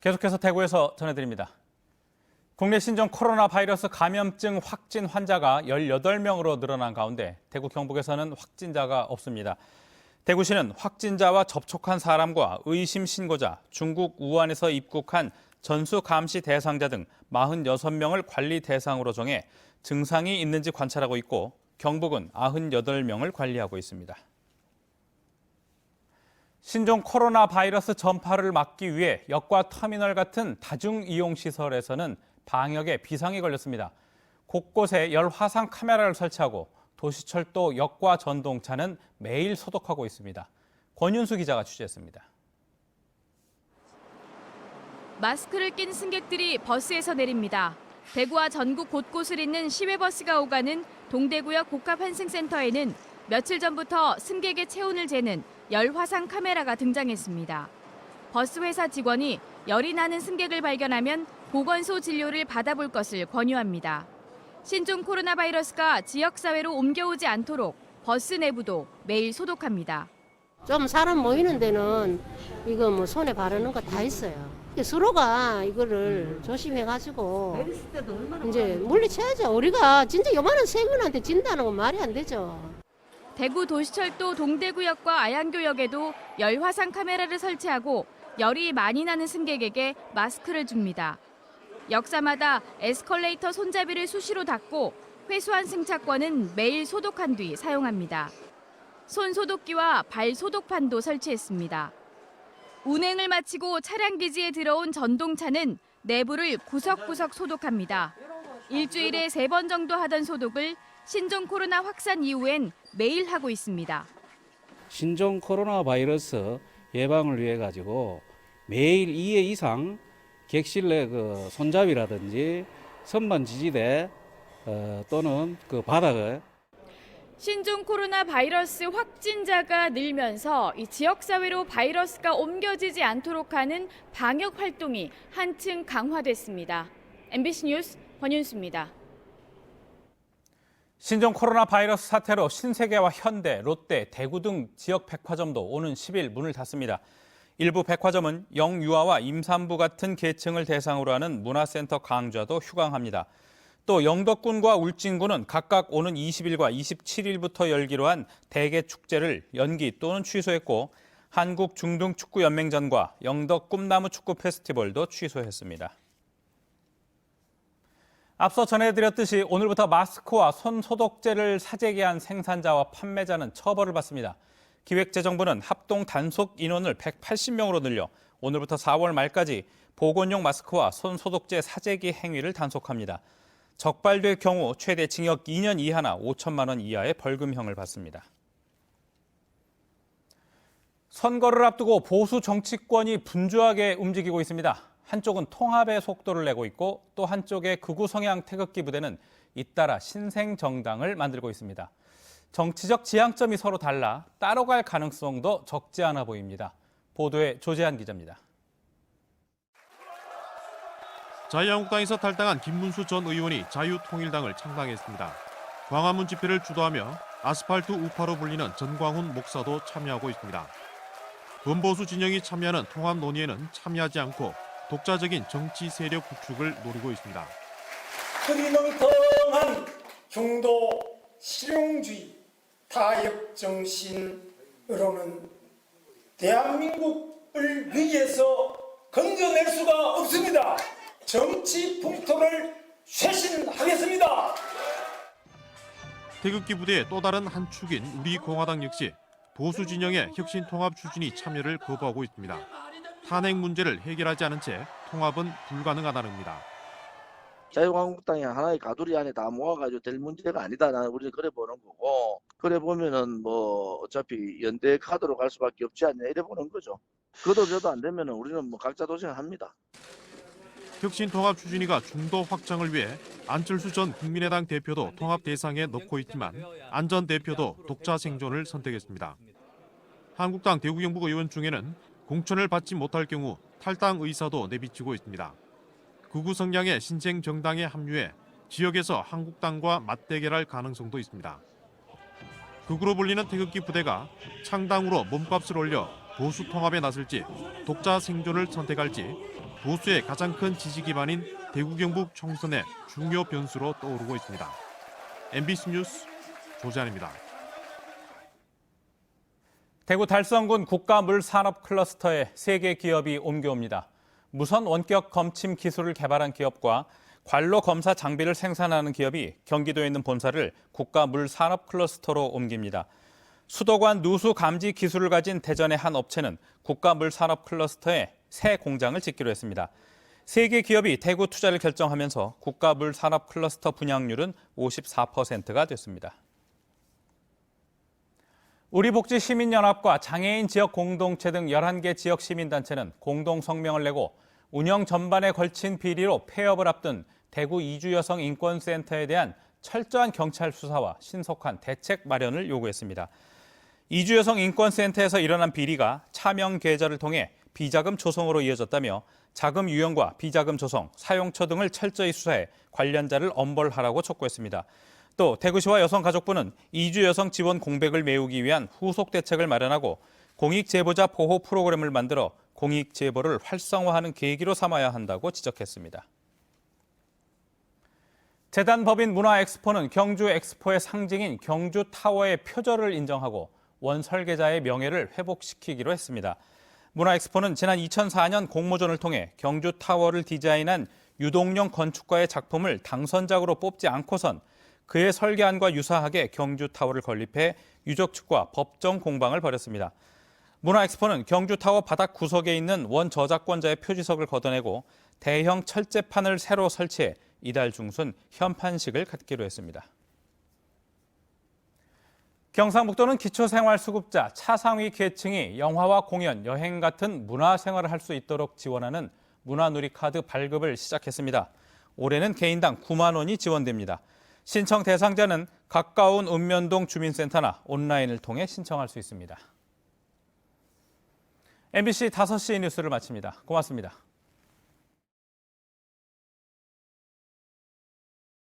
계속해서 대구에서 전해드립니다. 국내 신종 코로나 바이러스 감염증 확진 환자가 18명으로 늘어난 가운데 대구 경북에서는 확진자가 없습니다. 대구시는 확진자와 접촉한 사람과 의심 신고자, 중국 우한에서 입국한 전수 감시 대상자 등 46명을 관리 대상으로 정해 증상이 있는지 관찰하고 있고 경북은 98명을 관리하고 있습니다. 신종 코로나 바이러스 전파를 막기 위해 역과 터미널 같은 다중 이용 시설에서는 방역에 비상이 걸렸습니다. 곳곳에 열 화상 카메라를 설치하고 도시철도 역과 전동차는 매일 소독하고 있습니다. 권윤수 기자가 취재했습니다. 마스크를 낀 승객들이 버스에서 내립니다. 대구와 전국 곳곳을 잇는 시외버스가 오가는 동대구역 복합환승센터에는 며칠 전부터 승객의 체온을 재는 열 화상 카메라가 등장했습니다. 버스 회사 직원이 열이 나는 승객을 발견하면 보건소 진료를 받아볼 것을 권유합니다. 신종 코로나 바이러스가 지역사회로 옮겨오지 않도록 버스 내부도 매일 소독합니다. 좀 사람 모이는 데는 이거 뭐 손에 바르는 거 다 있어요. 이게 서로가 이거를 조심해가지고 이제 물리쳐야죠. 우리가 진짜 요만한 세균한테 진다는 건 말이 안 되죠. 대구 도시철도 동대구역과 아양교역에도 열 화상 카메라를 설치하고 열이 많이 나는 승객에게 마스크를 줍니다. 역사마다 에스컬레이터 손잡이를 수시로 닫고 회수한 승차권은 매일 소독한 뒤 사용합니다. 손 소독기와 발 소독판도 설치했습니다. 운행을 마치고 차량 기지에 들어온 전동차는 내부를 구석구석 소독합니다. 일주일에 세 번 정도 하던 소독을 신종 코로나 확산 이후엔 매일 하고 있습니다. 신종 코로나 바이러스 예방을 위해 가지고 매일 2회 이상 객실 내 그 손잡이라든지 선반 지지대 어, 또는 그 바닥을 신종 코로나 바이러스 확진자가 늘면서 이 지역 사회로 바이러스가 옮겨지지 않도록 하는 방역 활동이 한층 강화됐습니다. MBC 뉴스 권윤수입니다. 신종 코로나 바이러스 사태로 신세계와 현대, 롯데, 대구 등 지역 백화점도 오는 10일 문을 닫습니다. 일부 백화점은 영유아와 임산부 같은 계층을 대상으로 하는 문화센터 강좌도 휴강합니다. 또 영덕군과 울진군은 각각 오는 20일과 27일부터 열기로 한 대개 축제를 연기 또는 취소했고 한국 중등 축구 연맹전과 영덕 꿈나무 축구 페스티벌도 취소했습니다. 앞서 전해드렸듯이 오늘부터 마스크와 손 소독제를 사재기 한 생산자와 판매자는 처벌을 받습니다. 기획재정부는 합동 단속 인원을 180명으로 늘려 오늘부터 4월 말까지 보건용 마스크와 손 소독제 사재기 행위를 단속합니다. 적발될 경우 최대 징역 2년 이하나 5천만 원 이하의 벌금형을 받습니다. 선거를 앞두고 보수 정치권이 분주하게 움직이고 있습니다. 한쪽은 통합의 속도를 내고 있고 또 한쪽의 극우 성향 태극기 부대는 잇따라 신생 정당을 만들고 있습니다. 정치적 지향점이 서로 달라 따로 갈 가능성도 적지 않아 보입니다. 보도에 조재한 기자입니다. 자유한국당에서 탈당한 김문수 전 의원이 자유통일당을 창당했습니다. 광화문 집회를 주도하며 아스팔트 우파로 불리는 전광훈 목사도 참여하고 있습니다. 범보수 진영이 참여하는 통합 논의에는 참여하지 않고 독자적인 정치 세력 구축을 노리고 있습니다. 흐리멍텅한 중도 실용주의 타협 정신으로는 대한민국을 위해서 건져낼 수가 없습니다. 정치 풍토를 쇄신하겠습니다. 태극기 부대의 또 다른 한 축인 우리 공화당 역시 보수 진영의 혁신 통합 추진이 참여를 거부하고 있습니다. 탄핵 문제를 해결하지 않은 채 통합은 불가능하다는 겁니다. 자유한국당이 하나의 가두리 안에 다 모아가지고 될 문제가 아니다. 나는 우리는 그래 보는 거고. 그래 보면은 뭐 어차피 연대 카드로 갈 수밖에 없지 않냐 이래 보는 거죠. 그도 저도 안 되면은 우리는 뭐 각자 도생합니다. 혁신 통합 추진위가 중도 확장을 위해 안철수 전 국민의당 대표도 통합 대상에 넣고 있지만 안 전 대표도 독자 생존을 선택했습니다. 한국당 대구 경북 의원 중에는 공천을 받지 못할 경우 탈당 의사도 내비치고 있습니다. 극우 성향의 신생 정당에 합류해 지역에서 한국당과 맞대결할 가능성도 있습니다. 극으로 불리는 태극기 부대가 창당으로 몸값을 올려 보수 통합에 나설지 독자 생존을 선택할지 보수의 가장 큰 지지 기반인 대구 경북 총선의 중요 변수로 떠오르고 있습니다. MBC 뉴스 조재환입니다. 대구 달성군 국가물산업 클러스터에 세계 기업이 옮겨옵니다. 무선 원격 검침 기술을 개발한 기업과 관로 검사 장비를 생산하는 기업이 경기도에 있는 본사를 국가물산업 클러스터로 옮깁니다. 수도관 누수 감지 기술을 가진 대전의 한 업체는 국가물산업 클러스터에 새 공장을 짓기로 했습니다. 세계 기업이 대구 투자를 결정하면서 국가물산업 클러스터 분양률은 54%가 됐습니다. 우리복지시민연합과 장애인 지역 공동체 등 11개 지역 시민단체는 공동 성명을 내고 운영 전반에 걸친 비리로 폐업을 앞둔 대구 이주 여성 인권센터에 대한 철저한 경찰 수사와 신속한 대책 마련을 요구했습니다. 이주여성 인권센터에서 일어난 비리가 차명 계좌를 통해 비자금 조성으로 이어졌다며 자금 유형과 비자금 조성, 사용처 등을 철저히 수사해 관련자를 엄벌하라고 촉구했습니다. 또 대구시와 여성가족부는 이주 여성 지원 공백을 메우기 위한 후속 대책을 마련하고 공익 제보자 보호 프로그램을 만들어 공익 제보를 활성화하는 계기로 삼아야 한다고 지적했습니다. 재단법인 문화엑스포는 경주 엑스포의 상징인 경주 타워의 표절을 인정하고 원 설계자의 명예를 회복시키기로 했습니다. 문화엑스포는 지난 2004년 공모전을 통해 경주 타워를 디자인한 유동용 건축가의 작품을 당선작으로 뽑지 않고선 그의 설계안과 유사하게 경주 타워를 건립해 유적 측과 법정 공방을 벌였습니다. 문화엑스포는 경주 타워 바닥 구석에 있는 원 저작권자의 표지석을 걷어내고 대형 철제판을 새로 설치해 이달 중순 현판식을 갖기로 했습니다. 경상북도는 기초생활수급자 차상위 계층이 영화와 공연, 여행 같은 문화생활을 할 수 있도록 지원하는 문화누리카드 발급을 시작했습니다. 올해는 개인당 9만 원이 지원됩니다. 신청 대상자는 가까운 읍면동 주민센터나 온라인을 통해 신청할 수 있습니다. MBC 5시 뉴스를 마칩니다. 고맙습니다.